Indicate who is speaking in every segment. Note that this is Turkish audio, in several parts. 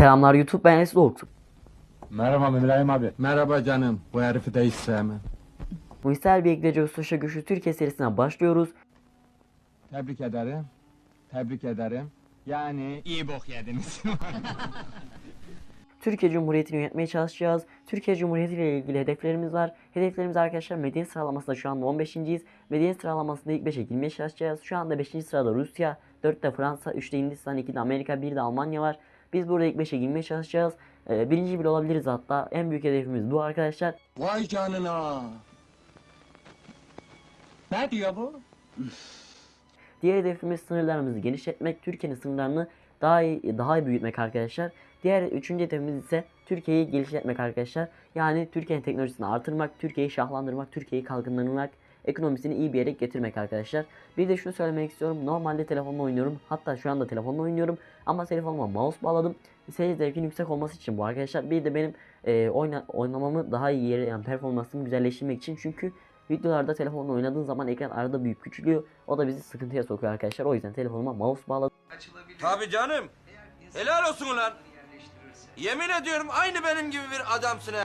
Speaker 1: Selamlar YouTube ben Enes Doğuk.
Speaker 2: Merhaba İbrahim abi. Merhaba canım. Bu herifi de hiç sevmem.
Speaker 1: Muhsel bir Gece Ustaşa Güçlü Türkiye serisine başlıyoruz.
Speaker 2: Tebrik ederim. Tebrik ederim. Yani iyi bok yediniz.
Speaker 1: Türkiye Cumhuriyeti'ni yönetmeye çalışacağız. Türkiye Cumhuriyeti ile ilgili hedeflerimiz var. Hedeflerimiz arkadaşlar medeniyet sıralamasında şu anda 15.yiz. Medeniyet sıralamasında ilk 5'e girmeye çalışacağız. Şu anda 5. sırada Rusya, 4'te Fransa, 3'te Hindistan, 2'de Amerika, 1'de Almanya var. Biz burada ilk 5'e girmeye çalışacağız. Ee, birinci bile olabiliriz hatta. En büyük hedefimiz bu arkadaşlar.
Speaker 2: Vay canına. Ne diyor bu?
Speaker 1: Diğer hedefimiz sınırlarımızı genişletmek, Türkiye'nin sınırlarını daha iyi, daha iyi büyütmek arkadaşlar. Diğer üçüncü hedefimiz ise Türkiye'yi geliştirmek arkadaşlar. Yani Türkiye'nin teknolojisini artırmak, Türkiye'yi şahlandırmak, Türkiye'yi kalkındırmak, ekonomisini iyi bir yere getirmek arkadaşlar. Bir de şunu söylemek istiyorum. Normalde telefonla oynuyorum. Hatta şu anda telefonla oynuyorum. Ama telefonuma mouse bağladım. Seyir zevkin yüksek olması için bu arkadaşlar. Bir de benim e, oyna, oynamamı daha iyi yere yani performansımı güzelleştirmek için. Çünkü videolarda telefonla oynadığın zaman ekran arada büyük küçülüyor. O da bizi sıkıntıya sokuyor arkadaşlar. O yüzden telefonuma mouse bağladım.
Speaker 3: Tabi canım. Helal olsun ulan. Yemin ediyorum aynı benim gibi bir adamsın ha.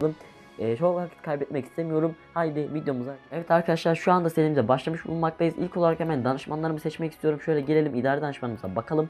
Speaker 1: Ee, çok vakit kaybetmek istemiyorum. Haydi videomuza. Evet arkadaşlar şu anda serimize başlamış bulunmaktayız. İlk olarak hemen danışmanlarımı seçmek istiyorum. Şöyle gelelim idare danışmanımıza bakalım.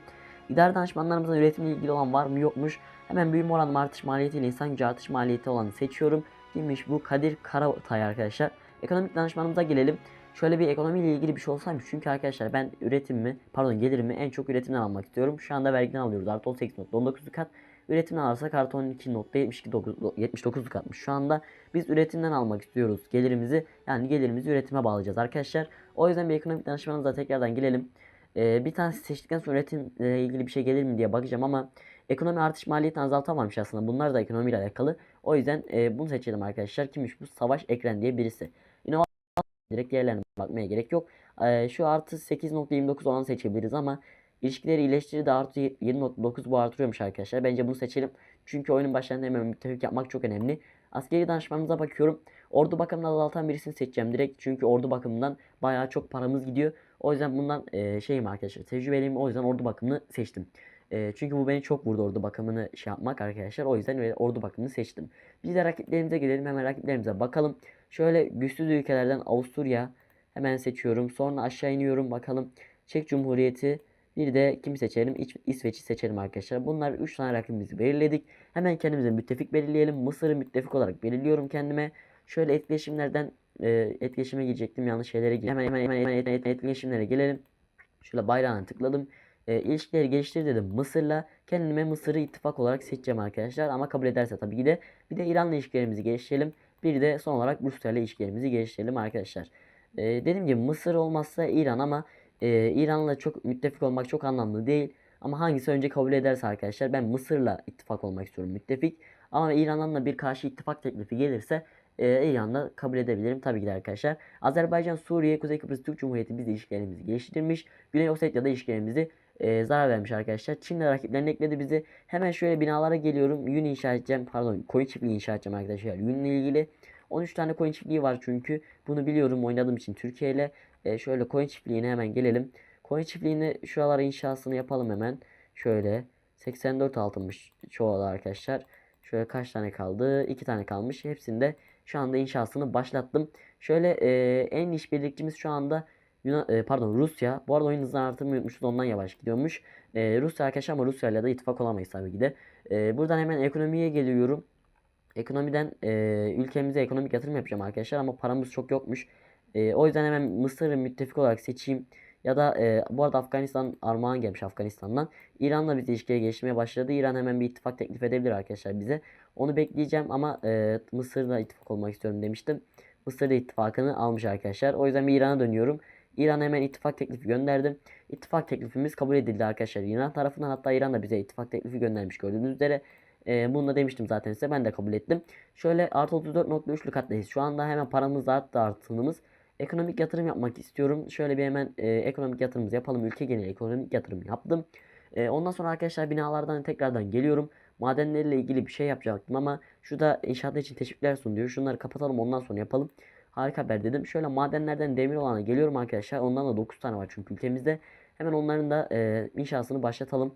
Speaker 1: İdare danışmanlarımızın üretimle ilgili olan var mı yokmuş. Hemen büyüme oranı artış maliyeti ile insan gücü artış maliyeti olanı seçiyorum. Kimmiş bu? Kadir Karatay arkadaşlar. Ekonomik danışmanımıza gelelim. Şöyle bir ekonomiyle ilgili bir şey olsaymış. Çünkü arkadaşlar ben üretimimi, pardon gelirimi en çok üretimden almak istiyorum. Şu anda vergiden alıyoruz. Artı 18.19 kat. Üretimden alırsak artı 12.79 katmış. Şu anda biz üretimden almak istiyoruz gelirimizi. Yani gelirimizi üretime bağlayacağız arkadaşlar. O yüzden bir ekonomik danışmanımıza tekrardan gelelim. Ee, bir tanesi seçtikten sonra üretimle ilgili bir şey gelir mi diye bakacağım ama ekonomi artış maliyetini azaltamamış aslında. Bunlar da ekonomiyle alakalı. O yüzden e, bunu seçelim arkadaşlar. Kimmiş bu? Savaş Ekren diye birisi. İnovasyon direkt diğerlerine bakmaya gerek yok. Ee, şu artı 8.29 olanı seçebiliriz ama ilişkileri iyileştirir de artı 7.9 bu artırıyormuş arkadaşlar. Bence bunu seçelim. Çünkü oyunun başlarında hemen müttefik yapmak çok önemli. Askeri danışmanımıza bakıyorum. Ordu bakımından azaltan birisini seçeceğim direkt. Çünkü ordu bakımından bayağı çok paramız gidiyor. O yüzden bundan e, şeyim arkadaşlar tecrübeliyim. O yüzden ordu bakımını seçtim. E, çünkü bu beni çok vurdu ordu bakımını şey yapmak arkadaşlar. O yüzden ordu bakımını seçtim. Biz de rakiplerimize gelelim. Hemen rakiplerimize bakalım. Şöyle güçsüz ülkelerden Avusturya hemen seçiyorum. Sonra aşağı iniyorum bakalım. Çek Cumhuriyeti. Bir de kimi seçelim? İsveç'i seçelim arkadaşlar. Bunlar 3 tane rakibimizi belirledik. Hemen kendimize müttefik belirleyelim. Mısır'ı müttefik olarak belirliyorum kendime. Şöyle etkileşimlerden e, etkileşime girecektim. Yanlış şeylere girdim. Hemen hemen hemen, hemen et- et- etkileşimlere gelelim. Şöyle bayrağına tıkladım. E, ilişkileri geliştir dedim Mısır'la. Kendime Mısır'ı ittifak olarak seçeceğim arkadaşlar. Ama kabul ederse tabii ki de. Bir de İran'la ilişkilerimizi geliştirelim. Bir de son olarak Rusya'yla ilişkilerimizi geliştirelim arkadaşlar. E, dediğim gibi Mısır olmazsa İran ama e, İran'la çok müttefik olmak çok anlamlı değil. Ama hangisi önce kabul ederse arkadaşlar ben Mısır'la ittifak olmak istiyorum müttefik. Ama İran'dan da bir karşı ittifak teklifi gelirse e, İran'da kabul edebilirim tabii ki de arkadaşlar. Azerbaycan, Suriye, Kuzey Kıbrıs Türk Cumhuriyeti biz de ilişkilerimizi geliştirmiş. Güney Osetya'da ilişkilerimizi e, zarar vermiş arkadaşlar. Çin de rakiplerini ekledi bizi. Hemen şöyle binalara geliyorum. Yün inşa edeceğim. Pardon koyun çiftliği inşa edeceğim arkadaşlar. Yünle ilgili. 13 tane koyun çiftliği var çünkü. Bunu biliyorum oynadığım için Türkiye ile. E, şöyle koyun çiftliğine hemen gelelim. Koyun çiftliğini şuralara inşasını yapalım hemen. Şöyle 84 altınmış çoğu da arkadaşlar. Şöyle kaç tane kaldı? 2 tane kalmış. Hepsinde şu anda inşasını başlattım. Şöyle e, en işbirlikçimiz şu anda Yunan, e, pardon Rusya. Bu arada oyun hızını artırmayı unutmuşuz ondan yavaş gidiyormuş. E, Rusya arkadaşlar ama Rusya ile de ittifak olamayız tabii ki de. E, buradan hemen ekonomiye geliyorum. Ekonomiden e, ülkemize ekonomik yatırım yapacağım arkadaşlar ama paramız çok yokmuş. E, o yüzden hemen Mısır'ı müttefik olarak seçeyim. Ya da e, bu arada Afganistan armağan gelmiş Afganistan'dan. İran'la biz ilişkiye gelişmeye başladı. İran hemen bir ittifak teklif edebilir arkadaşlar bize. Onu bekleyeceğim ama e, Mısır'la ittifak olmak istiyorum demiştim. Mısır da ittifakını almış arkadaşlar. O yüzden bir İran'a dönüyorum. İran'a hemen ittifak teklifi gönderdim. İttifak teklifimiz kabul edildi arkadaşlar İran tarafından. Hatta İran da bize ittifak teklifi göndermiş gördüğünüz üzere. E, bunu da demiştim zaten size. Ben de kabul ettim. Şöyle artı 34.3'lü kattayız. Şu anda hemen paramız da arttı artığımız. Ekonomik yatırım yapmak istiyorum. Şöyle bir hemen e, ekonomik yatırımımızı yapalım. Ülke geneli ekonomik yatırım yaptım. E, ondan sonra arkadaşlar binalardan tekrardan geliyorum. Madenlerle ilgili bir şey yapacaktım ama şurada inşaatlar için teşvikler sun diyor. Şunları kapatalım ondan sonra yapalım. Harika haber dedim. Şöyle madenlerden demir olana geliyorum arkadaşlar. Ondan da 9 tane var çünkü ülkemizde. Hemen onların da e, inşasını başlatalım.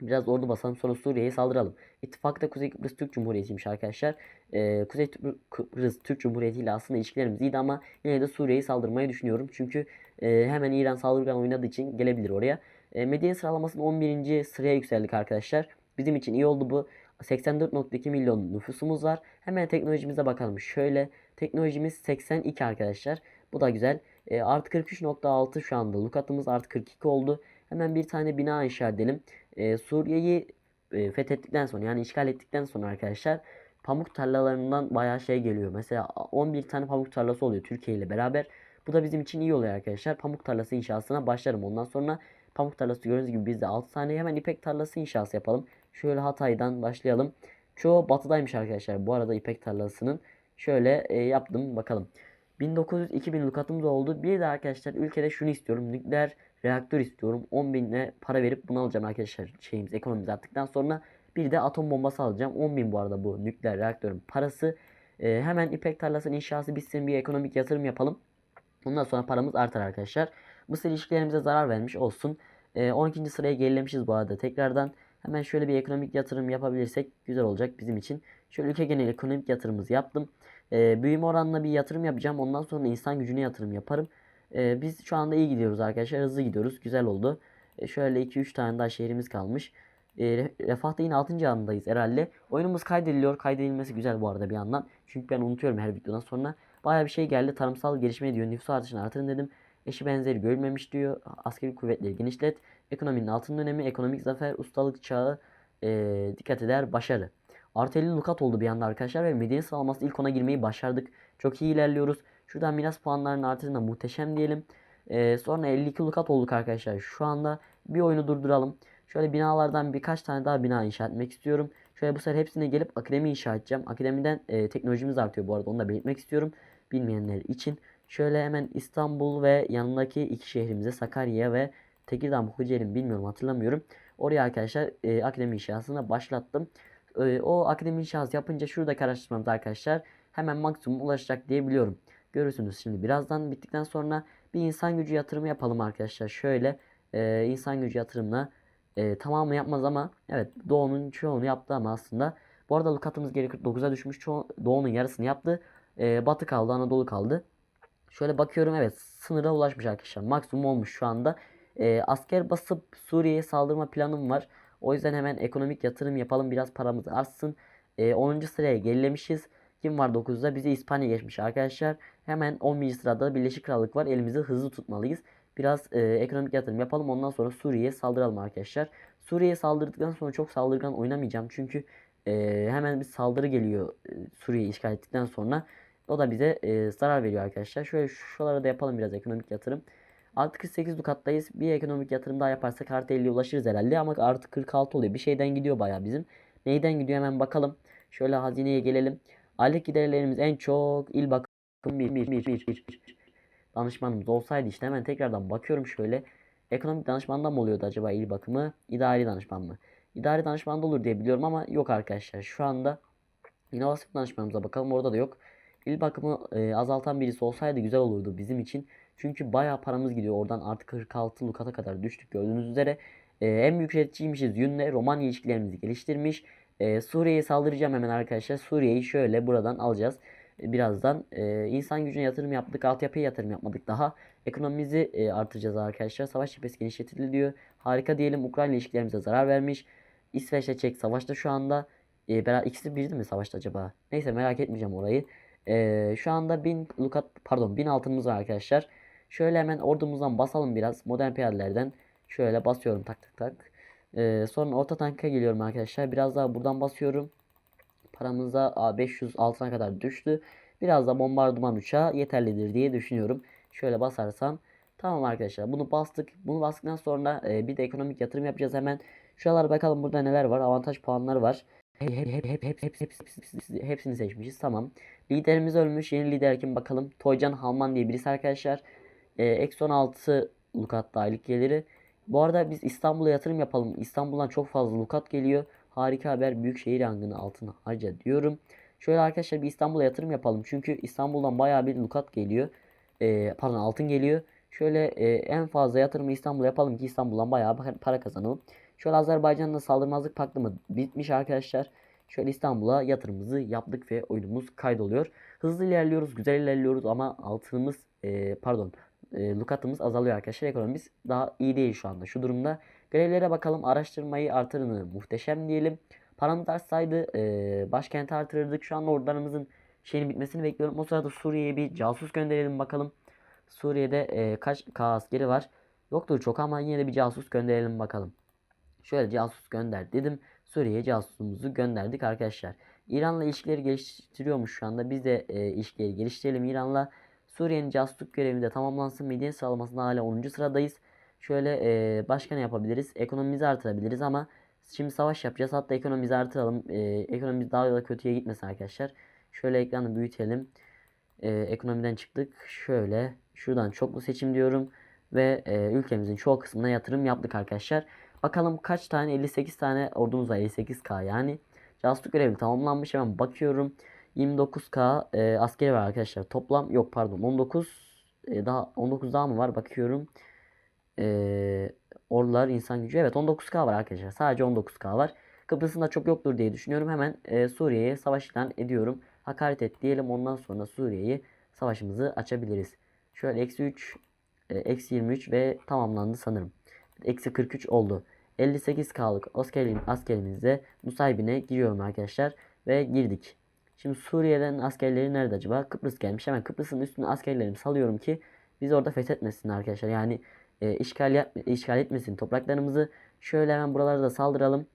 Speaker 1: inşaat inşaat ettik şu anda. Şöyle 4 5 6 falan diye gidiyor. Saldırmazlık pakti geldi. Hemen onları kabul edelim. Suriye'ninkini geri çevireceğim. Bu arada Refah da altın çağındayız. Daha yeni geldi ama kapat kapattım yanlışlıkla giremedim. Suriye'ye direkt saldırmayı düşünüyorum. Biraz ordu basalım sonra Suriye'ye saldıralım. İttifakta Kuzey Kıbrıs Türk Cumhuriyeti'ymiş arkadaşlar. Ee, Kuzey Kıbrıs Türk Cumhuriyeti ile aslında ilişkilerimiz iyiydi ama yine de Suriye'ye saldırmayı düşünüyorum. Çünkü e, hemen İran saldırgan oynadığı için gelebilir oraya. E, medya sıralamasında 11. sıraya yükseldik arkadaşlar. Bizim için iyi oldu bu. 84.2 milyon nüfusumuz var. Hemen teknolojimize bakalım. Şöyle teknolojimiz 82 arkadaşlar. Bu da güzel. E, artı 43.6 şu anda. Lukatımız artı 42 oldu. Hemen bir tane bina inşa edelim. E, Suriye'yi e, fethettikten sonra yani işgal ettikten sonra arkadaşlar pamuk tarlalarından bayağı şey geliyor. Mesela 11 tane pamuk tarlası oluyor Türkiye ile beraber. Bu da bizim için iyi oluyor arkadaşlar. Pamuk tarlası inşasına başlarım. Ondan sonra pamuk tarlası gördüğünüz gibi bizde 6 tane hemen ipek tarlası inşası yapalım. Şöyle Hatay'dan başlayalım. Çoğu batıdaymış arkadaşlar. Bu arada ipek tarlasının şöyle e, yaptım bakalım. 1900-2000 lukatımız oldu. Bir de arkadaşlar ülkede şunu istiyorum. Nükleer reaktör istiyorum. 10 binle para verip bunu alacağım arkadaşlar. Şeyimiz ekonomimiz arttıktan sonra. Bir de atom bombası alacağım. 10 bin bu arada bu nükleer reaktörün parası. E, hemen ipek tarlasının inşası bitsin bir ekonomik yatırım yapalım. Ondan sonra paramız artar arkadaşlar. Mısır ilişkilerimize zarar vermiş olsun. E, 12. sıraya gerilemişiz bu arada tekrardan. Hemen şöyle bir ekonomik yatırım yapabilirsek güzel olacak bizim için. Şöyle ülke genel ekonomik yatırımımızı yaptım. E, büyüme oranına bir yatırım yapacağım. Ondan sonra insan gücüne yatırım yaparım. E, biz şu anda iyi gidiyoruz arkadaşlar. Hızlı gidiyoruz. Güzel oldu. E, şöyle 2-3 tane daha şehrimiz kalmış. E, Re- Refah'ta yine 6. andayız herhalde. Oyunumuz kaydediliyor. Kaydedilmesi güzel bu arada bir yandan. Çünkü ben unutuyorum her videodan sonra. Baya bir şey geldi. Tarımsal gelişme diyor. Nüfus artışını artırın dedim. Eşi benzeri görülmemiş diyor. Askeri kuvvetleri genişlet. Ekonominin altın dönemi, ekonomik zafer, ustalık çağı, eee, dikkat eder, başarı. Artı 50 lukat oldu bir anda arkadaşlar ve medeni sıralaması ilk ona girmeyi başardık. Çok iyi ilerliyoruz. Şuradan miras puanlarının artışında muhteşem diyelim. Eee, sonra 52 lukat olduk arkadaşlar. Şu anda bir oyunu durduralım. Şöyle binalardan birkaç tane daha bina inşa etmek istiyorum. Şöyle bu sefer hepsine gelip akademi inşa edeceğim. Akademiden eee, teknolojimiz artıyor bu arada onu da belirtmek istiyorum. Bilmeyenler için. Şöyle hemen İstanbul ve yanındaki iki şehrimize Sakarya ve Tekirdağ mı Kocaeli mi bilmiyorum hatırlamıyorum. Oraya arkadaşlar e, akademi inşasına başlattım. E, o akademi inşası yapınca şuradaki araştırmamız arkadaşlar hemen maksimum ulaşacak diye biliyorum. Görürsünüz şimdi birazdan bittikten sonra bir insan gücü yatırımı yapalım arkadaşlar. Şöyle e, insan gücü yatırımına e, tamamı yapmaz ama evet Doğu'nun çoğunu yaptı ama aslında. Bu arada lukatımız geri 49'a düşmüş. Çoğu, Doğu'nun yarısını yaptı. E, batı kaldı Anadolu kaldı. Şöyle bakıyorum evet sınıra ulaşmış arkadaşlar. Maksimum olmuş şu anda. Ee, asker basıp Suriye'ye saldırma planım var. O yüzden hemen ekonomik yatırım yapalım. Biraz paramız artsın. Ee, 10. sıraya gerilemişiz. Kim var 9'da? Bizi İspanya geçmiş arkadaşlar. Hemen 11. sırada Birleşik Krallık var. Elimizi hızlı tutmalıyız. Biraz e, ekonomik yatırım yapalım. Ondan sonra Suriye'ye saldıralım arkadaşlar. Suriye'ye saldırdıktan sonra çok saldırgan oynamayacağım. Çünkü e, hemen bir saldırı geliyor e, Suriye'yi işgal ettikten sonra. O da bize e, zarar veriyor arkadaşlar. Şöyle şuralara da yapalım biraz ekonomik yatırım. Artı 48 dukattayız. Bir ekonomik yatırım daha yaparsak artı 50'ye ulaşırız herhalde. Ama artı 46 oluyor. Bir şeyden gidiyor bayağı bizim. Neyden gidiyor hemen bakalım. Şöyle hazineye gelelim. Aylık giderlerimiz en çok il bakım 1 1 1 1 danışmanımız olsaydı işte hemen tekrardan bakıyorum şöyle. Ekonomik danışmandan mı oluyordu acaba il bakımı? İdari danışman mı? İdari danışmanda olur diye biliyorum ama yok arkadaşlar. Şu anda inovasyon danışmanımıza bakalım. Orada da yok. İl bakımı e, azaltan birisi olsaydı güzel olurdu bizim için. Çünkü bayağı paramız gidiyor. Oradan artık 46 lukata kadar düştük gördüğünüz üzere. E, en büyük üreticiymişiz Yünle. Romanya ilişkilerimizi geliştirmiş. E, Suriye'ye saldıracağım hemen arkadaşlar. Suriye'yi şöyle buradan alacağız. E, birazdan e, insan gücüne yatırım yaptık. Altyapıya yatırım yapmadık daha. Ekonomimizi e, artıracağız arkadaşlar. Savaş cephesi genişletildi diyor. Harika diyelim. Ukrayna ilişkilerimize zarar vermiş. İsveç'le Çek savaşta şu anda. E, beraber ikisi birdi mi savaşta acaba? Neyse merak etmeyeceğim orayı. Ee, şu anda 1000 lukat pardon 1000 altınımız var arkadaşlar. Şöyle hemen ordumuzdan basalım biraz modern piyadelerden. Şöyle basıyorum tak tak tak. Ee, sonra orta tanka geliyorum arkadaşlar. Biraz daha buradan basıyorum. Paramız da 500 altına kadar düştü. Biraz da bombardıman uçağı yeterlidir diye düşünüyorum. Şöyle basarsam. Tamam arkadaşlar bunu bastık. Bunu bastıktan sonra e, bir de ekonomik yatırım yapacağız hemen. Şuralara bakalım burada neler var. Avantaj puanları var. Hep, hep, hep, hep, hep, hep, hep, hep- hepsini seçmişiz. Tamam. Liderimiz ölmüş. Yeni lider kim bakalım. Toycan Halman diye birisi arkadaşlar. Ee, eksi 16 lukat aylık geliri. Bu arada biz İstanbul'a yatırım yapalım. İstanbul'dan çok fazla lukat geliyor. Harika haber. Büyükşehir yangını altına harca diyorum. Şöyle arkadaşlar bir İstanbul'a yatırım yapalım. Çünkü İstanbul'dan bayağı bir lukat geliyor. Ee, pardon altın geliyor. Şöyle e, en fazla yatırımı İstanbul'a yapalım ki İstanbul'dan bayağı pa- para kazanalım. Şöyle Azerbaycan'da saldırmazlık paktı mı bitmiş arkadaşlar. Şöyle İstanbul'a yatırımımızı yaptık ve oyunumuz kaydoluyor. Hızlı ilerliyoruz, güzel ilerliyoruz ama altınımız e, pardon e, lukatımız azalıyor arkadaşlar. Ekonomimiz daha iyi değil şu anda. Şu durumda görevlere bakalım. Araştırmayı artırını muhteşem diyelim. Paramız artsaydı e, başkenti artırırdık. Şu anda ordularımızın şeyinin bitmesini bekliyorum. O sırada Suriye'ye bir casus gönderelim bakalım. Suriye'de e, kaç K askeri var? Yoktur çok ama yine de bir casus gönderelim bakalım. Şöyle casus gönder dedim. Suriye'ye casusumuzu gönderdik arkadaşlar. İran'la ilişkileri geliştiriyormuş şu anda. Biz de e, ilişkileri geliştirelim İran'la. Suriye'nin casusluk görevi de tamamlansın. Medine sıralamasında hala 10. sıradayız. Şöyle e, başka ne yapabiliriz? Ekonomimizi artırabiliriz ama şimdi savaş yapacağız. Hatta ekonomimizi artıralım. E, ekonomimiz daha da kötüye gitmesin arkadaşlar. Şöyle ekranı büyütelim. E, ekonomiden çıktık. Şöyle şuradan çoklu seçim diyorum. Ve e, ülkemizin çoğu kısmına yatırım yaptık arkadaşlar. Bakalım kaç tane 58 tane ordumuz var 58k yani. Casusluk görevi tamamlanmış hemen bakıyorum. 29k e, askeri var arkadaşlar. Toplam yok pardon 19 e, daha 19 daha mı var bakıyorum. E, ordular insan gücü evet 19k var arkadaşlar. Sadece 19k var. Kıbrıs'ın çok yoktur diye düşünüyorum. Hemen e, Suriye'ye savaş ilan ediyorum. Hakaret et diyelim ondan sonra Suriye'yi savaşımızı açabiliriz. Şöyle eksi 3 e, eksi 23 ve tamamlandı sanırım. Eksi 43 oldu. 58K'lık askerim, askerimizle Nusaybin'e giriyorum arkadaşlar. Ve girdik. Şimdi Suriye'den askerleri nerede acaba? Kıbrıs gelmiş. Hemen Kıbrıs'ın üstüne askerlerimi salıyorum ki biz orada fethetmesin arkadaşlar. Yani e, işgal, yap, işgal etmesin topraklarımızı. Şöyle hemen buralara da saldıralım.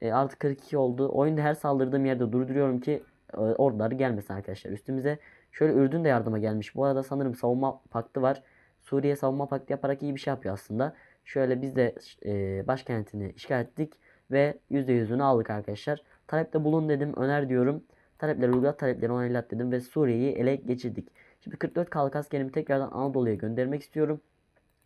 Speaker 1: E, artı 42 oldu. Oyunda her saldırdığım yerde durduruyorum ki e, orduları gelmesin arkadaşlar üstümüze. Şöyle Ürdün de yardıma gelmiş. Bu arada sanırım savunma paktı var. Suriye savunma paktı yaparak iyi bir şey yapıyor aslında. Şöyle biz de e, başkentini işgal ettik ve %100'ünü aldık arkadaşlar. Talepte bulun dedim, öner diyorum. Talepleri uygulat, talepleri onaylat dedim ve Suriye'yi ele geçirdik. Şimdi 44 kalık askerimi tekrardan Anadolu'ya göndermek istiyorum.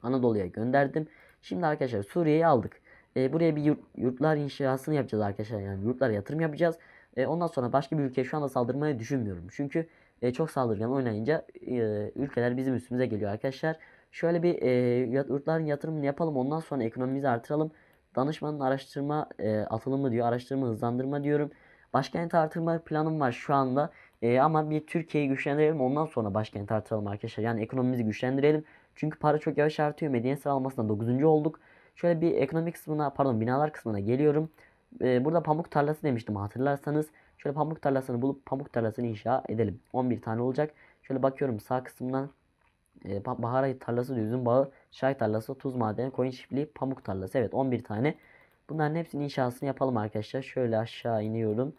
Speaker 1: Anadolu'ya gönderdim. Şimdi arkadaşlar Suriye'yi aldık. E, buraya bir yurt, yurtlar inşasını yapacağız arkadaşlar. Yani yurtlara yatırım yapacağız. E, ondan sonra başka bir ülkeye şu anda saldırmayı düşünmüyorum. Çünkü e, çok saldırgan oynayınca e, ülkeler bizim üstümüze geliyor arkadaşlar. Şöyle bir e, yurtların yatırımını yapalım. Ondan sonra ekonomimizi artıralım. Danışmanın araştırma e, atılımı diyor. Araştırma hızlandırma diyorum. Başkent artırma planım var şu anda. E, ama bir Türkiye'yi güçlendirelim. Ondan sonra başkent artıralım arkadaşlar. Yani ekonomimizi güçlendirelim. Çünkü para çok yavaş artıyor. Medine sıralamasında 9. olduk. Şöyle bir ekonomi kısmına pardon binalar kısmına geliyorum. E, burada pamuk tarlası demiştim hatırlarsanız. Şöyle pamuk tarlasını bulup pamuk tarlasını inşa edelim. 11 tane olacak. Şöyle bakıyorum sağ kısmından e, ba- bahar ayı tarlası, üzüm bağı, çay tarlası, tuz madeni, koyun çiftliği, pamuk tarlası. Evet 11 tane. Bunların hepsinin inşasını yapalım arkadaşlar. Şöyle aşağı iniyorum.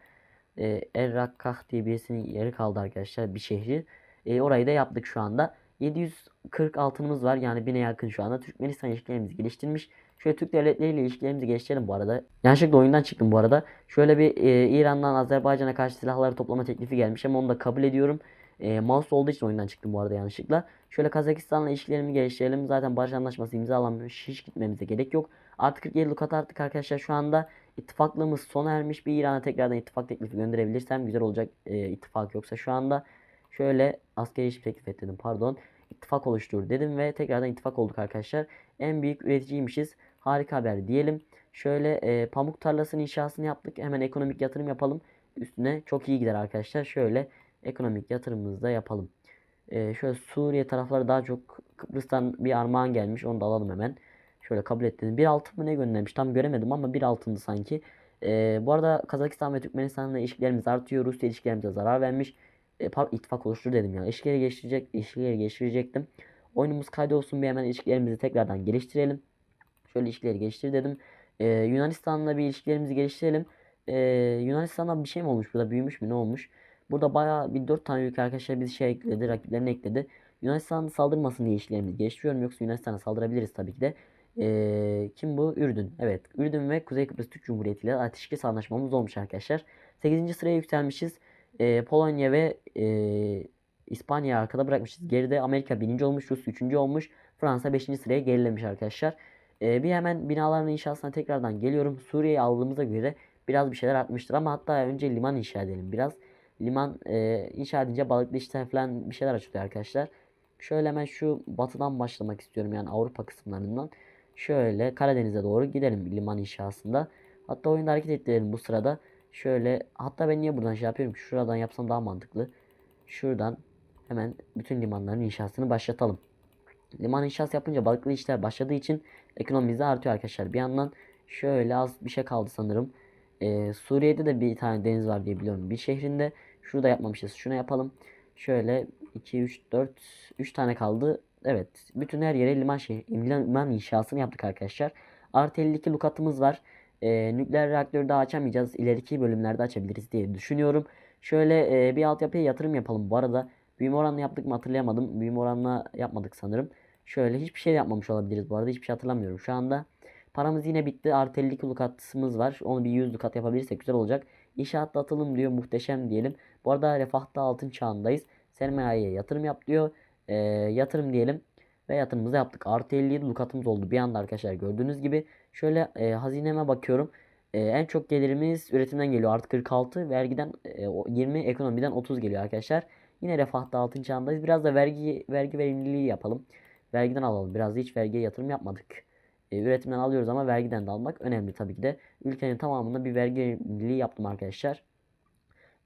Speaker 1: E, Errakkah diye birisinin yeri kaldı arkadaşlar bir şehri. E, orayı da yaptık şu anda. 740 altınımız var yani bine yakın şu anda. Türkmenistan ilişkilerimizi geliştirmiş. Şöyle Türk devletleriyle ilişkilerimizi geliştirelim bu arada. Yanlışlıkla oyundan çıktım bu arada. Şöyle bir e, İran'dan Azerbaycan'a karşı silahları toplama teklifi gelmiş ama onu da kabul ediyorum. E, mouse olduğu için oyundan çıktım bu arada yanlışlıkla. Şöyle Kazakistan'la ilişkilerimi geliştirelim. Zaten barış anlaşması imzalanmış. Hiç gitmemize gerek yok. Artı 47 lukat artık arkadaşlar şu anda ittifaklığımız sona ermiş. Bir İran'a tekrardan ittifak teklifi gönderebilirsem güzel olacak. E, ittifak yoksa şu anda. Şöyle askeri iş teklif et dedim pardon. İttifak oluştur dedim ve tekrardan ittifak olduk arkadaşlar. En büyük üreticiymişiz. Harika haber diyelim. Şöyle e, pamuk tarlasının inşasını yaptık. Hemen ekonomik yatırım yapalım. Üstüne çok iyi gider arkadaşlar. Şöyle ekonomik yatırımımızı da yapalım. E, şöyle Suriye tarafları daha çok Kıbrıs'tan bir armağan gelmiş. Onu da alalım hemen. Şöyle kabul et dedim. Bir altın mı ne göndermiş tam göremedim ama bir altındı sanki. E, bu arada Kazakistan ve Türkmenistan'la ilişkilerimiz artıyor. Rusya ilişkilerimize zarar vermiş. E, ittifak oluştur dedim ya. İlişkileri geliştirecek, ilişkileri geliştirecektim. Oyunumuz kaydolsun bir hemen ilişkilerimizi tekrardan geliştirelim. Şöyle ilişkileri geliştir dedim. Ee, Yunanistan'la bir ilişkilerimizi geliştirelim. Ee, Yunanistan'da bir şey mi olmuş burada büyümüş mü ne olmuş? Burada bayağı bir dört tane ülke arkadaşlar bizi şey ekledi rakiplerini ekledi. Yunanistan saldırmasın diye ilişkilerimizi geliştiriyorum yoksa Yunanistan'a saldırabiliriz tabii ki de. Ee, kim bu? Ürdün. Evet. Ürdün ve Kuzey Kıbrıs Türk Cumhuriyeti ile ateşkes anlaşmamız olmuş arkadaşlar. 8. sıraya yükselmişiz. Ee, Polonya ve e, İspanya'yı arkada bırakmışız. Geride Amerika 1. olmuş. Rus 3. olmuş. Fransa 5. sıraya gerilemiş arkadaşlar. Ee, bir hemen binaların inşasına tekrardan geliyorum. Suriye'yi aldığımıza göre biraz bir şeyler artmıştır ama hatta önce liman inşa edelim biraz. Liman e, inşa edince balıklı işler falan bir şeyler açılıyor arkadaşlar. Şöyle hemen şu batıdan başlamak istiyorum yani Avrupa kısımlarından. Şöyle Karadeniz'e doğru gidelim liman inşasında. Hatta oyunda hareket ettirelim bu sırada. Şöyle hatta ben niye buradan şey yapıyorum şuradan yapsam daha mantıklı. Şuradan hemen bütün limanların inşasını başlatalım. Liman inşası yapınca balıklı işler başladığı için ekonomimiz artıyor arkadaşlar. Bir yandan şöyle az bir şey kaldı sanırım. Ee, Suriye'de de bir tane deniz var diye biliyorum. Bir şehrinde şurada yapmamışız. Şuna yapalım. Şöyle 2 3 4 3 tane kaldı. Evet. Bütün her yere liman şey liman inşasını yaptık arkadaşlar. Artı 52 lukatımız var. Ee, nükleer reaktörü daha açamayacağız. İleriki bölümlerde açabiliriz diye düşünüyorum. Şöyle e, bir altyapıya yatırım yapalım. Bu arada büyüme oranını yaptık mı hatırlayamadım. Büyüme oranına yapmadık sanırım. Şöyle hiçbir şey yapmamış olabiliriz bu arada. Hiçbir şey hatırlamıyorum şu anda. Paramız yine bitti. Artı 52 lukatımız var. Onu bir 100 lukat yapabilirsek güzel olacak. İnşaatta atılım diyor. Muhteşem diyelim. Bu arada refahta altın çağındayız. Sermayeye yatırım yap diyor. Ee, yatırım diyelim. Ve yatırımımızı yaptık. Artı 57 lukatımız oldu. Bir anda arkadaşlar gördüğünüz gibi. Şöyle e, hazineme bakıyorum. E, en çok gelirimiz üretimden geliyor. Artı 46. Vergiden e, o 20. Ekonomiden 30 geliyor arkadaşlar. Yine refahta altın çağındayız. Biraz da vergi vergi verimliliği yapalım. Vergiden alalım. Biraz da hiç vergiye yatırım yapmadık. E, üretimden alıyoruz ama vergiden de almak önemli tabii ki de. Ülkenin tamamında bir vergi verimliliği yaptım arkadaşlar.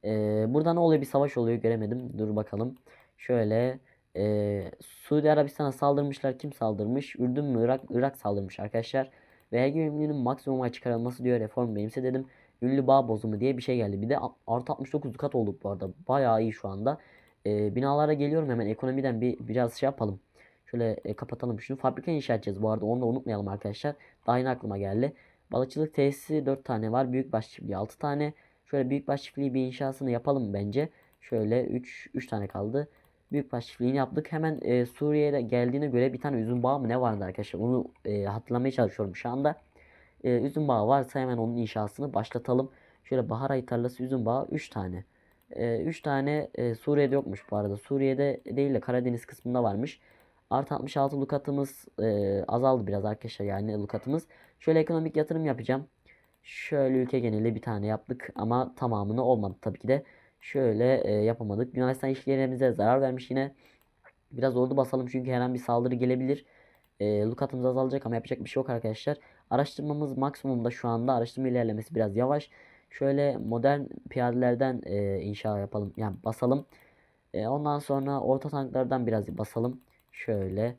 Speaker 1: E, burada ne oluyor? Bir savaş oluyor. Göremedim. Dur bakalım. Şöyle e, Suudi Arabistan'a saldırmışlar. Kim saldırmış? Ürdün mü? Irak, Irak saldırmış arkadaşlar. Vergi verimliliğinin maksimuma çıkarılması diyor. Reform benimse dedim. Ünlü bağ bozumu diye bir şey geldi. Bir de artı 69 kat olduk bu arada. Bayağı iyi şu anda. E, binalara geliyorum hemen. Ekonomiden bir biraz şey yapalım. Şöyle e, kapatalım şunu. Fabrika inşa edeceğiz bu arada. Onu da unutmayalım arkadaşlar. Daha yeni aklıma geldi. Balıkçılık tesisi 4 tane var. Büyükbaş çiftliği 6 tane. Şöyle büyükbaş çiftliği bir inşasını yapalım bence. Şöyle 3 3 tane kaldı. Büyükbaş çiftliğini yaptık. Hemen e, Suriye'ye geldiğine göre bir tane üzüm bağı mı ne vardı arkadaşlar? Onu e, hatırlamaya çalışıyorum şu anda. E, üzüm bağı varsa hemen onun inşasını başlatalım. Şöyle bahar ayı tarlası üzüm bağı 3 tane. 3 tane e, Suriye'de yokmuş bu arada. Suriye'de değil de Karadeniz kısmında varmış. Artı 66 lukatımız e, azaldı biraz arkadaşlar yani lukatımız. Şöyle ekonomik yatırım yapacağım. Şöyle ülke geneli bir tane yaptık ama tamamını olmadı tabii ki de. Şöyle e, yapamadık. Yunanistan işlerimize zarar vermiş yine. Biraz ordu basalım çünkü her an bir saldırı gelebilir. E, lukatımız azalacak ama yapacak bir şey yok arkadaşlar. Araştırmamız maksimumda şu anda. Araştırma ilerlemesi biraz yavaş. Şöyle modern piyadelerden e, inşa yapalım. Yani basalım. E, ondan sonra orta tanklardan biraz basalım. Şöyle.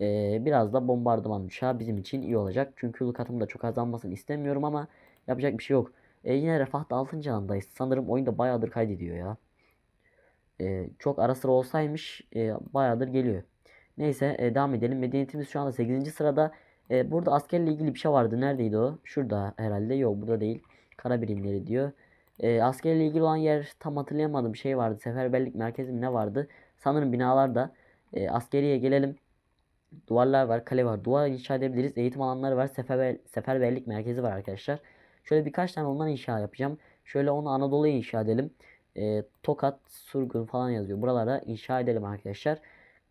Speaker 1: e, biraz da bombardıman uçağı bizim için iyi olacak. Çünkü lukatım da çok azalmasını istemiyorum ama yapacak bir şey yok. E, yine refahta 6. andayız. Sanırım oyunda bayağıdır kaydediyor ya. E, çok ara sıra olsaymış e, bayağıdır geliyor. Neyse e, devam edelim. Medeniyetimiz şu anda 8. sırada. E, burada askerle ilgili bir şey vardı. Neredeydi o? Şurada herhalde. Yok burada değil. Kara birimleri diyor. E, askerle ilgili olan yer tam hatırlayamadım. Bir şey vardı. Seferberlik merkezi mi ne vardı? Sanırım binalarda. E, askeriye gelelim. Duvarlar var, kale var. Duvar inşa edebiliriz. Eğitim alanları var. Seferber, seferberlik merkezi var arkadaşlar. Şöyle birkaç tane ondan inşa yapacağım. Şöyle onu Anadolu'ya inşa edelim. E, Tokat, Surgun falan yazıyor. Buralara inşa edelim arkadaşlar.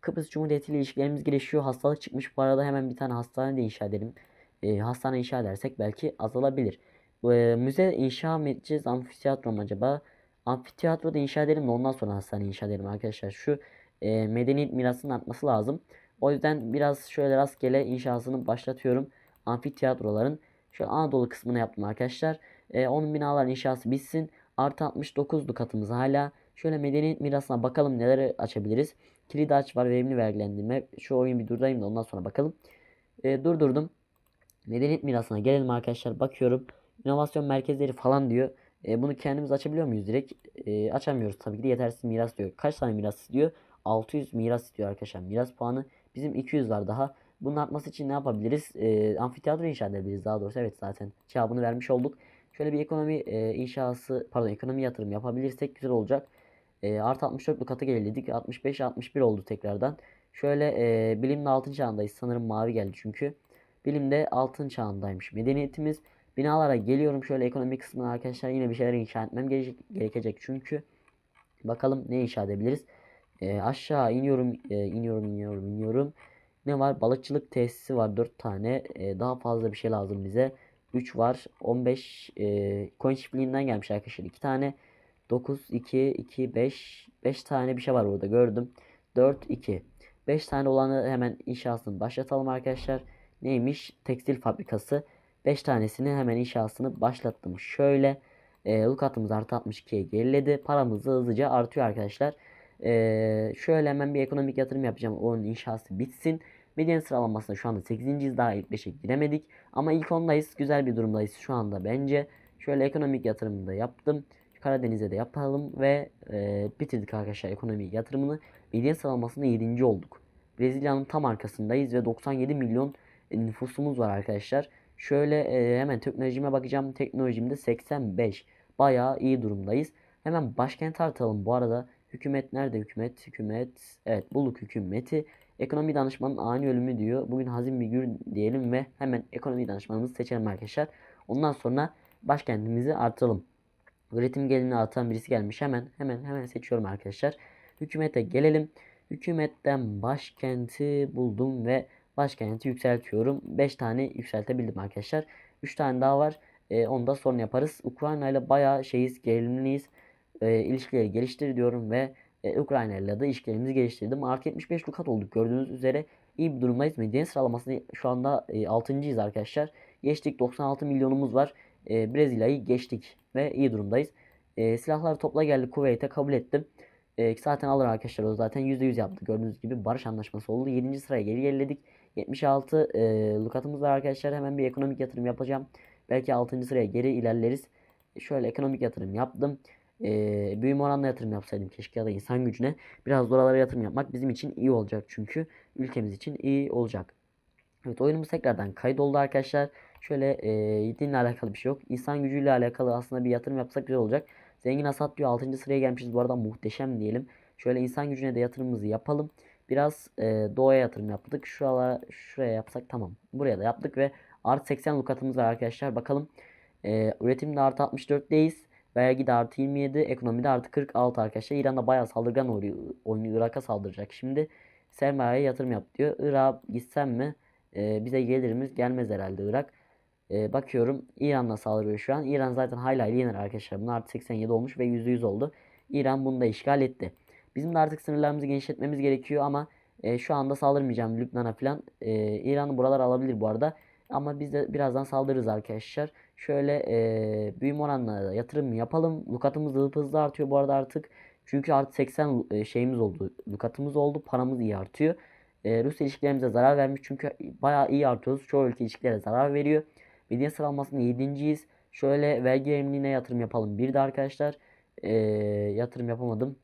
Speaker 1: Kıbrıs Cumhuriyeti ile ilişkilerimiz gelişiyor. Hastalık çıkmış. Bu arada hemen bir tane hastane de inşa edelim. E, hastane inşa edersek belki azalabilir. E, müze inşa mı edeceğiz? Amfiteyatro mu acaba? Amfiteyatro da inşa edelim de ondan sonra hastane inşa edelim arkadaşlar. Şu e, medeniyet mirasının artması lazım. O yüzden biraz şöyle rastgele inşasını başlatıyorum. Amfiteyatroların. Şöyle Anadolu kısmını yaptım arkadaşlar. E, onun binaların inşası bitsin. Artı 69'lu katımız hala. Şöyle medeniyet mirasına bakalım neler açabiliriz. Kilidi aç var verimli vergilendirme. Şu oyun bir durdurayım da ondan sonra bakalım. E, durdurdum. Medeniyet mirasına gelelim arkadaşlar. Bakıyorum. İnovasyon merkezleri falan diyor. E, bunu kendimiz açabiliyor muyuz direkt? E, açamıyoruz tabii ki de yetersiz miras diyor. Kaç tane miras istiyor? 600 miras istiyor arkadaşlar. Miras puanı bizim 200 var daha. Bunun artması için ne yapabiliriz? E, amfiteyatro inşa edebiliriz daha doğrusu. Evet zaten cevabını vermiş olduk. Şöyle bir ekonomi e, inşası pardon ekonomi yatırım yapabilirsek güzel olacak. E, artı 64'lü katı geriledik. 65 61 oldu tekrardan. Şöyle e, bilimle altın çağındayız. Sanırım mavi geldi çünkü. Bilimde altın çağındaymış medeniyetimiz. Binalara geliyorum şöyle ekonomi kısmına arkadaşlar yine bir şeyler inşa etmem gerekecek, gerekecek çünkü. Bakalım ne inşa edebiliriz. Ee, aşağı iniyorum, e, iniyorum, iniyorum, iniyorum. Ne var? Balıkçılık tesisi var 4 tane. Ee, daha fazla bir şey lazım bize. 3 var. 15 e, coin çiftliğinden gelmiş arkadaşlar 2 tane. 9, 2, 2, 5. 5 tane bir şey var burada gördüm. 4, 2. 5 tane olanı hemen inşasını başlatalım arkadaşlar. Neymiş? Tekstil fabrikası. 5 tanesini hemen inşasını başlattım. Şöyle e, lukatımız artı 62'ye geriledi. Paramız da hızlıca artıyor arkadaşlar. E, şöyle hemen bir ekonomik yatırım yapacağım. Onun inşası bitsin. Medyan sıralamasında şu anda 8.yiz daha ilk 5'e giremedik. Ama ilk 10'dayız. Güzel bir durumdayız şu anda bence. Şöyle ekonomik yatırımını da yaptım. Karadeniz'e de yapalım ve e, bitirdik arkadaşlar ekonomik yatırımını. Medyan sıralamasında 7. olduk. Brezilya'nın tam arkasındayız ve 97 milyon nüfusumuz var arkadaşlar. Şöyle e, hemen teknolojime bakacağım. Teknolojimde 85. Bayağı iyi durumdayız. Hemen başkent artalım bu arada. Hükümet nerede hükümet? Hükümet. Evet bulduk hükümeti. Ekonomi danışmanının ani ölümü diyor. Bugün hazin bir gün diyelim ve hemen ekonomi danışmanımızı seçelim arkadaşlar. Ondan sonra başkentimizi artıralım. Üretim gelini artan birisi gelmiş. Hemen hemen hemen seçiyorum arkadaşlar. Hükümete gelelim. Hükümetten başkenti buldum ve başkenti yükseltiyorum. 5 tane yükseltebildim arkadaşlar. 3 tane daha var. Ee, onu da sonra yaparız. Ukrayna ile bayağı şeyiz, gerilimliyiz. Ee, ilişkileri geliştir diyorum ve e, Ukrayna ile de ilişkilerimizi geliştirdim. Artı 75 lukat olduk. Gördüğünüz üzere iyi bir durumdayız. Medyen sıralamasında şu anda e, 6.yiz arkadaşlar. Geçtik 96 milyonumuz var. E, Brezilya'yı geçtik ve iyi durumdayız. E, silahları topla geldi Kuveyt'e kabul ettim. E, zaten alır arkadaşlar o zaten %100 yaptı. Gördüğünüz gibi barış anlaşması oldu. 7. sıraya geri geriledik. 76 e, lukatımız var arkadaşlar. Hemen bir ekonomik yatırım yapacağım. Belki 6. sıraya geri ilerleriz. Şöyle ekonomik yatırım yaptım. E, büyüme oranla yatırım yapsaydım keşke ya da insan gücüne. Biraz da oralara yatırım yapmak bizim için iyi olacak çünkü. Ülkemiz için iyi olacak. Evet oyunumuz tekrardan kaydoldu arkadaşlar. Şöyle e, dinle alakalı bir şey yok. İnsan gücüyle alakalı aslında bir yatırım yapsak güzel olacak. Zengin Asat diyor 6. sıraya gelmişiz. Bu arada muhteşem diyelim. Şöyle insan gücüne de yatırımımızı yapalım. Biraz e, doğaya yatırım yaptık. Şuralara şuraya yapsak tamam. Buraya da yaptık ve artı 80 lukatımız var arkadaşlar. Bakalım. E, üretimde artı 64'teyiz. Vergi de artı 27. Ekonomide artı 46 arkadaşlar. İran'da bayağı saldırgan oynuyor. oynuyor. Irak'a saldıracak. Şimdi sermayeye yatırım yap diyor. Irak'a gitsem mi? E, bize gelir mi? Gelmez herhalde Irak. E, bakıyorum İran'la saldırıyor şu an. İran zaten hayli yener arkadaşlar. Bunlar artı 87 olmuş ve %100 oldu. İran bunu da işgal etti. Bizim de artık sınırlarımızı genişletmemiz gerekiyor ama e, şu anda saldırmayacağım Lübnan'a falan. E, İran'ı buralar alabilir bu arada. Ama biz de birazdan saldırırız arkadaşlar. Şöyle e, büyüme oranına yatırım yapalım. Lukatımız hızlı hızlı artıyor bu arada artık. Çünkü artı 80 e, şeyimiz oldu. Lukatımız oldu. Paramız iyi artıyor. E, Rus ilişkilerimize zarar vermiş çünkü bayağı iyi artıyoruz. Çoğu ülke ilişkilere zarar veriyor. Medya sıralamasında 7.yiz. Şöyle vergi verimliliğine yatırım yapalım. Bir de arkadaşlar e, yatırım yapamadım.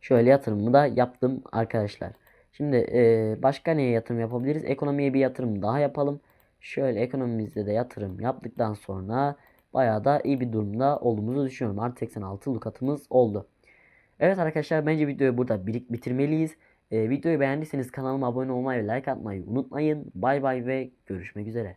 Speaker 1: Şöyle yatırımımı da yaptım arkadaşlar. Şimdi e, başka neye yatırım yapabiliriz? Ekonomiye bir yatırım daha yapalım. Şöyle ekonomimizde de yatırım yaptıktan sonra bayağı da iyi bir durumda olduğumuzu düşünüyorum. Artı 86 lukatımız oldu. Evet arkadaşlar bence videoyu burada birik bitirmeliyiz. E, videoyu beğendiyseniz kanalıma abone olmayı ve like atmayı unutmayın. Bay bay ve görüşmek üzere.